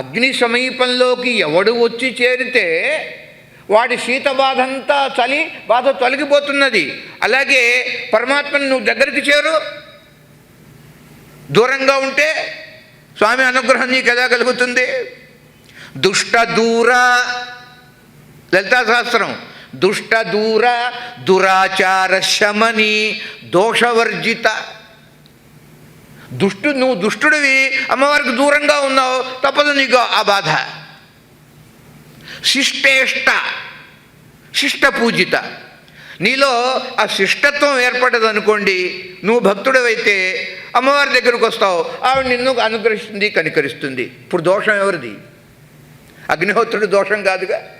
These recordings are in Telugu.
అగ్ని సమీపంలోకి ఎవడు వచ్చి చేరితే వాడి శీత బాధ అంతా చలి బాధ తొలగిపోతున్నది. అలాగే పరమాత్మను నువ్వు దగ్గరికి చేరు. దూరంగా ఉంటే స్వామి అనుగ్రహం నీకు ఎలా కలుగుతుంది? దుష్ట దూర లలితా దుష్ట దూర దురాచార శమని దోషవర్జిత. దుష్టు నువ్వు దుష్టుడివి అమ్మవారికి దూరంగా ఉన్నావు తప్పదు నీకు ఆ బాధ. శిష్టేష్ట శిష్ట పూజిత నీలో ఆ శిష్టత్వం ఏర్పడదనుకోండి నువ్వు భక్తుడవైతే అమ్మవారి దగ్గరకు వస్తావు ఆవిడ నిన్ను అనుగ్రహిస్తుంది కనికరిస్తుంది. ఇప్పుడు దోషం ఎవరిది? అగ్నిహోత్రుడు దోషం కాదుగా?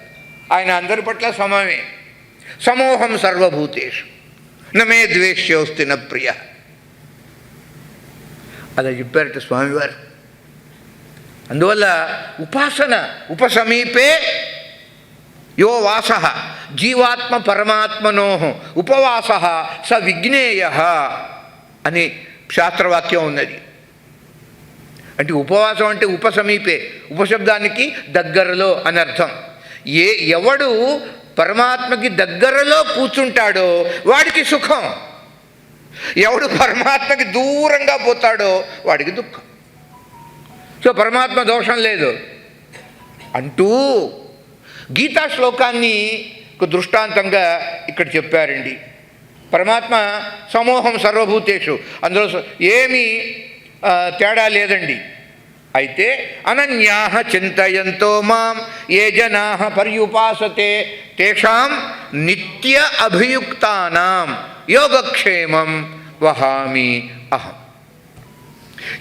ఆయన అందరి పట్ల సమమే. సమూహం సర్వభూతేషు. నమే ద్వేష్యోస్తి న ప్రియ. అలా చెప్పారట స్వామివారు. అందువల్ల ఉపాసన ఉపసమీపే యో వాస జీవాత్మ పరమాత్మనో ఉపవాస స విజ్ఞేయ అని శాస్త్రవాక్యం ఉన్నది. అంటే ఉపవాసం అంటే ఉపసమీపే ఉపశబ్దానికి దగ్గరలో అని అర్థం ఏ ఎవడు పరమాత్మకి దగ్గరలో కూర్చుంటాడో వాడికి సుఖం. ఎవడు పరమాత్మకి దూరంగా పోతాడో వాడికి దుఃఖం. సో పరమాత్మ దోషం లేదు. అంటూ గీతా శ్లోకాన్ని దృష్టాంతంగా ఇక్కడ చెప్పారండి. పరమాత్మ సమూహం సర్వభూతేషు. అందులో ఏమీ తేడా లేదండి. అయితే అనన్యా చింతయంతో మాం ఏ జనా పర్యుపాసతే తేషాం నిత్య అభియుక్తానాం యోగక్షేమం వహామి అహం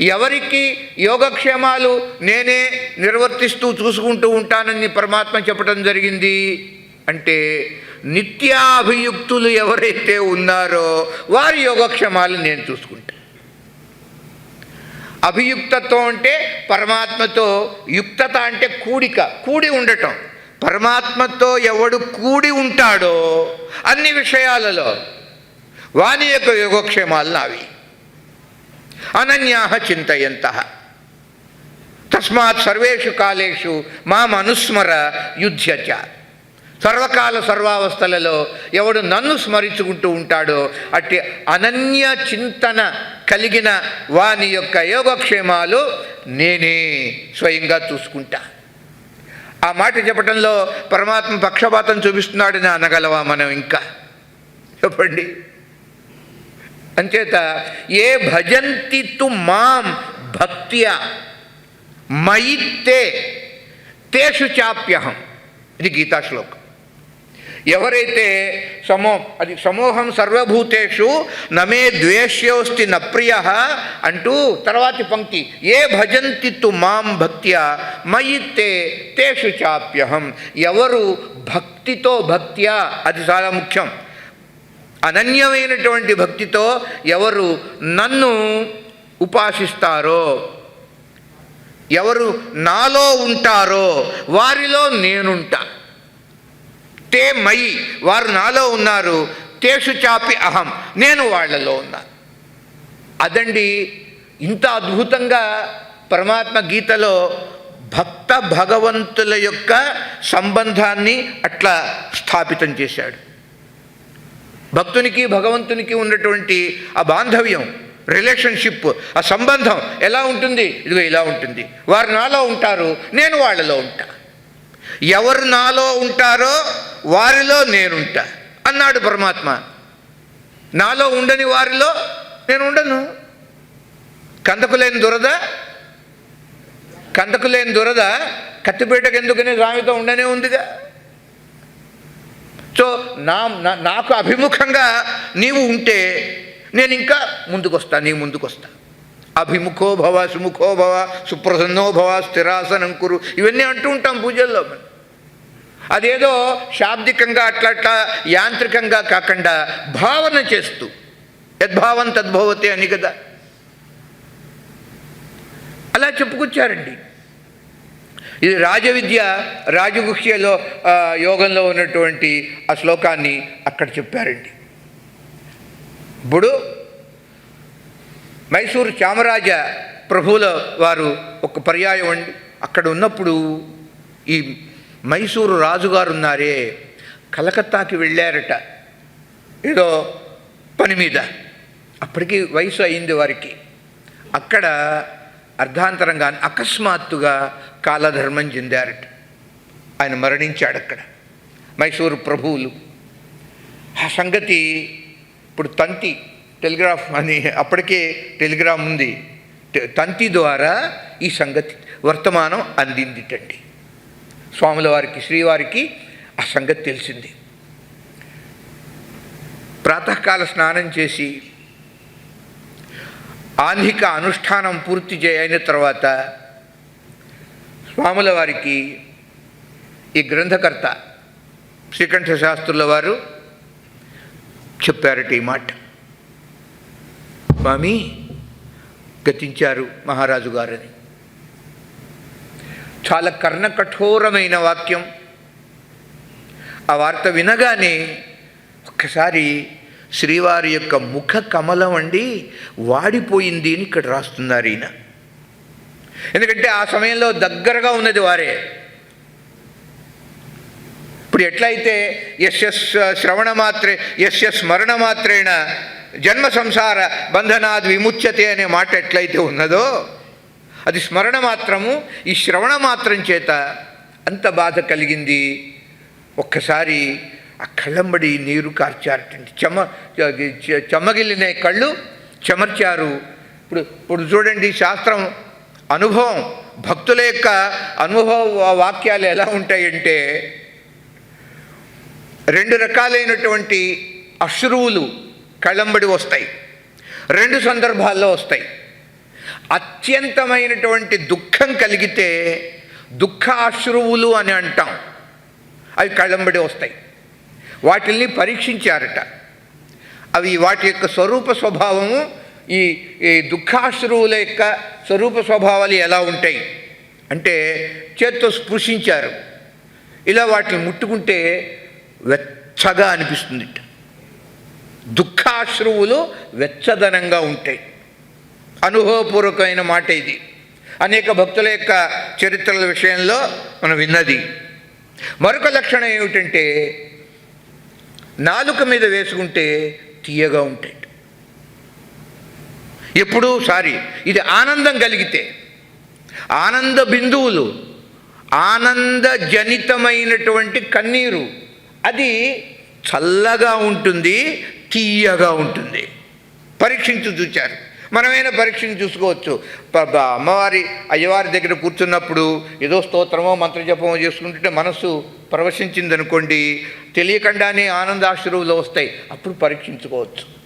ఎవరికి యోగక్షేమాలు నేనే నిర్వర్తిస్తూ చూసుకుంటూ ఉంటానని పరమాత్మ చెప్పడం జరిగింది అంటే నిత్యాభియుక్తులు ఎవరైతే ఉన్నారో వారి యోగక్షేమాలు నేను చూసుకుంటా. అభియుక్తత్వం అంటే పరమాత్మతో యుక్తత అంటే కూడిక కూడి ఉండటం. పరమాత్మతో ఎవడు కూడి ఉంటాడో అన్ని విషయాలలో వాని యొక్క యోగక్షేమాలు నావి. అనన్యా చింతయంత. తస్మాత్ సర్వేషు కాలేషు మా అనుస్మర యుధ్యచ. సర్వకాల సర్వావస్థలలో ఎవడు నన్ను స్మరించుకుంటూ ఉంటాడో అట్టి అనన్య చింతన కలిగిన వాని యొక్క యోగక్షేమాలు నేనే స్వయంగా చూసుకుంటా. ఆ మాట చెప్పడంలో పరమాత్మ పక్షపాతం చూపిస్తున్నాడని అనగలవా మనం ఇంకా? చెప్పండి. అంచేత ఏ భజంతి తు మాం భక్త్యా మయిత్తే తేషు చాప్యహం. ఇది గీతా శ్లోకం ఎవరైతే సమో అది సమూహం సర్వభూతేషు నమే ద్వేష్యోస్తి నప్రియ అంటూ తర్వాతి పంక్తి ఏ భజంతి తు మాం భక్త్యా మయిత్తే తేషు చాప్యహం. ఎవరు భక్తితో భక్త్యా అది చాలా ముఖ్యం. అనన్యమైనటువంటి భక్తితో ఎవరు నన్ను ఉపాసిస్తారో ఎవరు నాలో ఉంటారో వారిలో నేనుంటా. తే మయి. వారు నాలో ఉన్నారు. తేషు చాపి అహం. నేను వాళ్ళలో ఉన్నాను. అదండి ఇంత అద్భుతంగా పరమాత్మ గీతలో భక్త భగవంతుల యొక్క సంబంధాన్ని అట్లా స్థాపితం చేశాడు. భక్తునికి భగవంతునికి ఉన్నటువంటి ఆ బాంధవ్యం రిలేషన్షిప్ ఆ సంబంధం ఎలా ఉంటుంది? ఇదిగో ఇలా ఉంటుంది. వారు నాలో ఉంటారు. నేను వాళ్ళలో ఉంటాను ఎవరు నాలో ఉంటారో వారిలో నేనుంటా అన్నాడు పరమాత్మ. నాలో ఉండని వారిలో నేను ఉండను. కందకులేని దురద కందకులేని దురద కత్తిపేటకు ఎందుకని సామెత ఉండనే ఉందిగా. సో నా నా- నాకు అభిముఖంగా నీవు ఉంటే నేను ఇంకా ముందుకొస్తా నీ ముందుకొస్తా. అభిముఖో భవ సుముఖో భవ సుప్రసన్నో భవ స్థిరాసనం కురు. ఇవన్నీ అంటూ ఉంటాం పూజల్లో మనం. అదేదో శాబ్దికంగా అట్లా అట్లా యాంత్రికంగా కాకుండా భావన చేస్తూ యద్భావం తద్భవతే అని కదా. అలా చెప్పుకొచ్చారండి. ఇది రాజవిద్య రాజగుహ్యలో యోగంలో ఉన్నటువంటి ఆ శ్లోకాన్ని అక్కడ చెప్పారండి. ఇప్పుడు మైసూరు చామరాజ ప్రభువుల వారు ఒక పర్యాయం అండి. అక్కడ ఉన్నప్పుడు ఈ మైసూరు రాజుగారు ఉన్నారే కలకత్తాకి వెళ్ళారట. ఏదో పని మీద. అప్పటికి వయసు అయింది వారికి. అక్కడ అర్ధాంతరంగా అకస్మాత్తుగా కాలధర్మం చెందారట. ఆయన మరణించాడు అక్కడ మైసూరు ప్రభువులు. ఆ సంగతి ఇప్పుడు తంతి టెలిగ్రాఫ్ అని అప్పటికే టెలిగ్రామ్ ఉంది. తంతి ద్వారా ఈ సంగతి వర్తమానం అందిందిటండి. స్వాముల వారికి శ్రీవారికి ఆ సంగతి తెలిసింది. ప్రాతకాల స్నానం చేసి ఆంధిక అనుష్ఠానం పూర్తి చేయైన తర్వాత స్వాముల వారికి ఈ గ్రంథకర్త శ్రీకంఠ శాస్త్రుల వారు చెప్పారట ఈ మాట. స్వామి గతించారు మహారాజు గారని. చాలా కర్ణ కఠోరమైన వాక్యం. ఆ వార్త వినగానే ఒక్కసారి శ్రీవారి యొక్క ముఖ కమలం అండి వాడిపోయింది అని ఇక్కడ రాస్తున్నారు ఈయన. ఎందుకంటే ఆ సమయంలో దగ్గరగా ఉన్నది వారే. ఇప్పుడు ఎట్లయితే యశస్ శ్రవణ మాత్రే యశ స్మరణ మాత్రేణ జన్మ సంసార బంధనాద్ విముచ్యతే అనే మాట ఎట్లయితే ఉన్నదో అది స్మరణ మాత్రము ఈ శ్రవణ మాత్రం చేత అంత బాధ కలిగింది. ఒక్కసారి ఆ కళ్ళంబడి నీరు కార్చారటండి. చెమ చె- చెమ్మగిల్లిన కళ్ళు చెమర్చారు. ఇప్పుడు ఇప్పుడు చూడండి శాస్త్రం అనుభవం భక్తుల యొక్క అనుభవ వాక్యాలు ఎలా ఉంటాయంటే రెండు రకాలైనటువంటి అశ్రువులు కళ్ళంబడి వస్తాయి. రెండు సందర్భాల్లో వస్తాయి. అత్యంతమైనటువంటి దుఃఖం కలిగితే దుఃఖాశ్రువులు అని అంటాం. అవి కళ్ళంబడి వస్తాయి. వాటిల్ని పరీక్షించారట. అవి వాటి యొక్క స్వరూప స్వభావము ఈ ఈ దుఃఖాశ్రువుల యొక్క స్వరూప స్వభావాలు ఎలా ఉంటాయి? అంటే చేత్తో స్పృశించారు. ఇలా వాటిని ముట్టుకుంటే వెచ్చగా అనిపిస్తుంది దుఃఖాశ్రువులు వెచ్చదనంగా ఉంటాయి. అనుభవపూర్వకమైన మాట ఇది. అనేక భక్తుల యొక్క చరిత్రల విషయంలో మనం విన్నది. మరొక లక్షణం ఏమిటంటే నాలుక మీద వేసుకుంటే తీయగా ఉంటాయి. ఎప్పుడూ సారీ ఇది ఆనందం కలిగితే. ఆనంద బిందువులు ఆనందజనితమైనటువంటి కన్నీరు అది చల్లగా ఉంటుంది తీయగా ఉంటుంది. పరీక్షించి చూచారు. మనమైనా పరీక్షను చూసుకోవచ్చు. అమ్మవారి అయ్యవారి దగ్గర కూర్చున్నప్పుడు ఏదో స్తోత్రమో మంత్రజపమో చేసుకుంటుంటే మనస్సు ప్రవశించింది అనుకోండి తెలియకుండానే ఆనందాశ్రువులు వస్తాయి. అప్పుడు పరీక్షించుకోవచ్చు.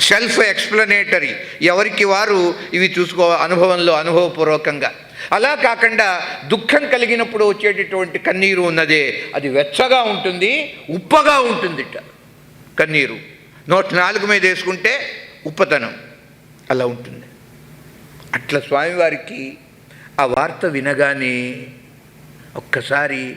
సెల్ఫ్ ఎక్స్ప్లనేటరీ ఎవరికి వారు ఇవి చూసుకో అనుభవంలో అనుభవపూర్వకంగా. అలా కాకుండా దుఃఖం కలిగినప్పుడు వచ్చేటటువంటి కన్నీరు ఉన్నదే అది వెచ్చగా ఉంటుంది ఉప్పగా ఉంటుందిట కన్నీరు. నోటి నాలుగు మీద వేసుకుంటే ఉప్పతనం అలా ఉంటుంది. అట్లా స్వామివారికి ఆ వార్త వినగానే ఒక్కసారి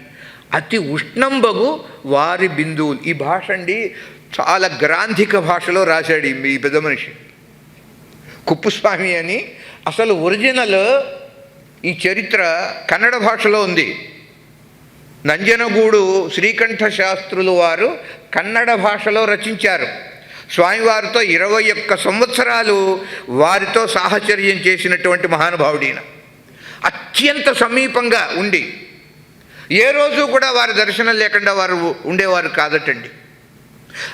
అతి ఉష్ణంబగు వారి బిందువులు. ఈ భాష అండి చాలా గ్రాంధిక భాషలో రాశాడు ఈ- పెద్ద మనిషి. కుప్పుస్వామి అని అసలు ఒరిజినల్ ఈ చరిత్ర కన్నడ భాషలో ఉంది. నంజనగూడు శ్రీకంఠ శాస్త్రులు వారు కన్నడ భాషలో రచించారు. స్వామివారితో ఇరవై ఒక్క సంవత్సరాలు వారితో సాహచర్యం చేసినటువంటి మహానుభావుడీన అత్యంత సమీపంగా ఉండి ఏ రోజు కూడా వారి దర్శనం లేకుండా వారు ఉండేవారు కాదటండి.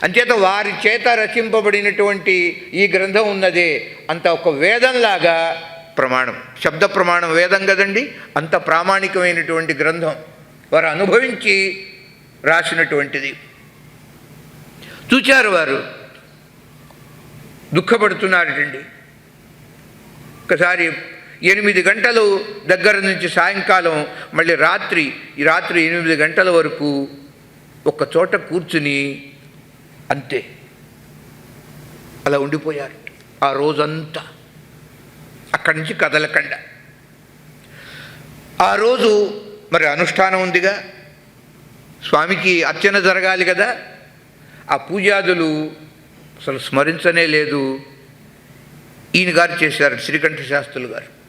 అంచేత వారి చేత రచింపబడినటువంటి ఈ గ్రంథం ఉన్నదే అంత ఒక వేదంలాగా ప్రమాణం. శబ్ద ప్రమాణం వేదం కదండి అంత ప్రామాణికమైనటువంటి గ్రంథం వారు అనుభవించి రాసినటువంటిది. చూచారు వారు దుఃఖపడుతున్నారటండి ఒకసారి ఎనిమిది గంటలు దగ్గర నుంచి సాయంకాలం మళ్ళీ రాత్రి ఈ రాత్రి ఎనిమిది గంటల వరకు ఒక చోట కూర్చుని అంతే. అలా ఉండిపోయారు ఆ రోజంతా. అక్కడి నుంచి కదలకండ. ఆ రోజు మరి అనుష్ఠానం ఉందిగా. స్వామికి అర్చన జరగాలి కదా. ఆ పూజాదులు అసలు స్మరించనే లేదు. ఈయన గారు చేశారు శ్రీకంఠ శాస్త్రులు గారు.